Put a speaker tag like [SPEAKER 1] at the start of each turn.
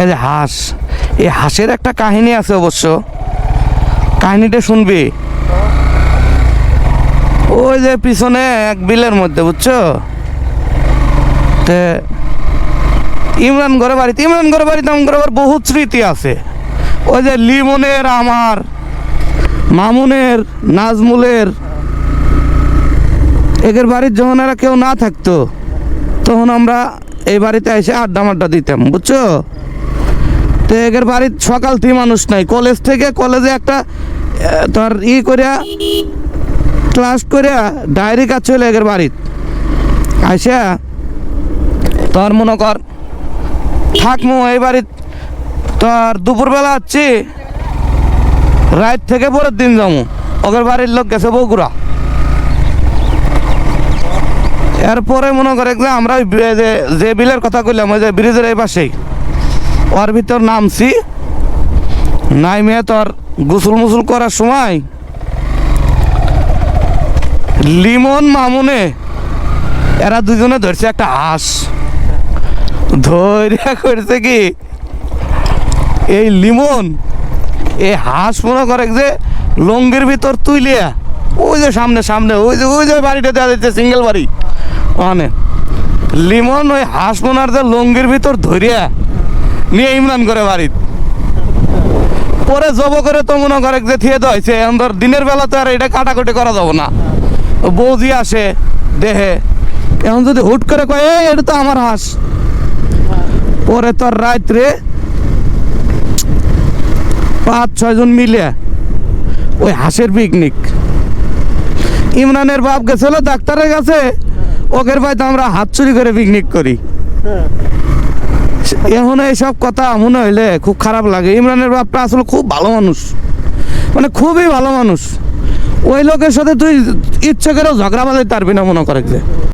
[SPEAKER 1] এই যে হাঁস, এই হাঁসের একটা কাহিনী আছে অবশ্য। কাহিনীটা শুনবি? ওই যে পিছনে এক বিলের মধ্যে, বুঝছ? তে ইমরান ঘরে বাড়িতে, ইমরান ঘরে বাড়িতে আমার আবার বহুত স্মৃতি আছে। ওই যে লিমনের আমার, মামুনের, নাজমুলের। এদের বাড়ির যখন এরা কেউ না থাকতো, তখন আমরা এই বাড়িতে এসে আড্ডা মাড্ডা দিতাম, বুঝছ? তো এদের বাড়ির সকাল থেকে মানুষ নাই। কলেজ থেকে কলেজে একটা তোর ই করিয়া ক্লাস করিয়া ডায়েরি কাজ চলে এদের বাড়িত। আইসা, তোর মনে কর, থাকমু এই বাড়িত। তোর দুপুরবেলা আসছি রাত থেকে পরের দিন যাব ওদের বাড়ির লোক গেছে বগুড়া। এরপরে মনে করে আমরা যে বিলের কথা কইলাম, ওই যে ব্রিজের এই পাশেই। ওর ভিতর নামছি। নাইমে তোর গোসল মুসুল করার সময় লিমন মামুনে, এরা দুজনে ধরছে একটা হাঁস ধৈর্য করছে কি? এই লিমন এই হাঁস মনে করে যে লঙ্গির ভিতর তুইলিয়া ওই যে সামনে সামনে, ওই যে ওই যে বাড়িটা দেওয়া যাচ্ছে সিঙ্গেল বাড়ি। ওখানে লিমন ওই হাঁস মোনার যে লঙ্গির ভিতর ধরিয়া নিয়ে ইমরান করে বাড়িত। পরে জব করে তো মনে করে যে থিয়ে তো হয়েছে এখন ধর দিনের বেলা তো আর এটা কাটাকুটি করা যাব না। বৌজি আসে দেহে এখন যদি হুট করে কয় "এই, এটা তো আমার হাঁস। পরে তোর রাত্রে পাঁচ ছয়জন মিলে ওই হাঁসের পিকনিক ইমরানের বাপ গেছিল ডাক্তারের কাছে ওকের বাড়িতে আমরা হাত চুরি করে পিকনিক করি। এখন এইসব কথা মনে হইলে খুব খারাপ লাগে। ইমরানের বাপটা আসলে খুব ভালো মানুষ। মানে খুবই ভালো মানুষ। ওই লোকের সাথে তুই ইচ্ছে করেও ঝগড়া বাজাইতে পারবি না মনে করে যে।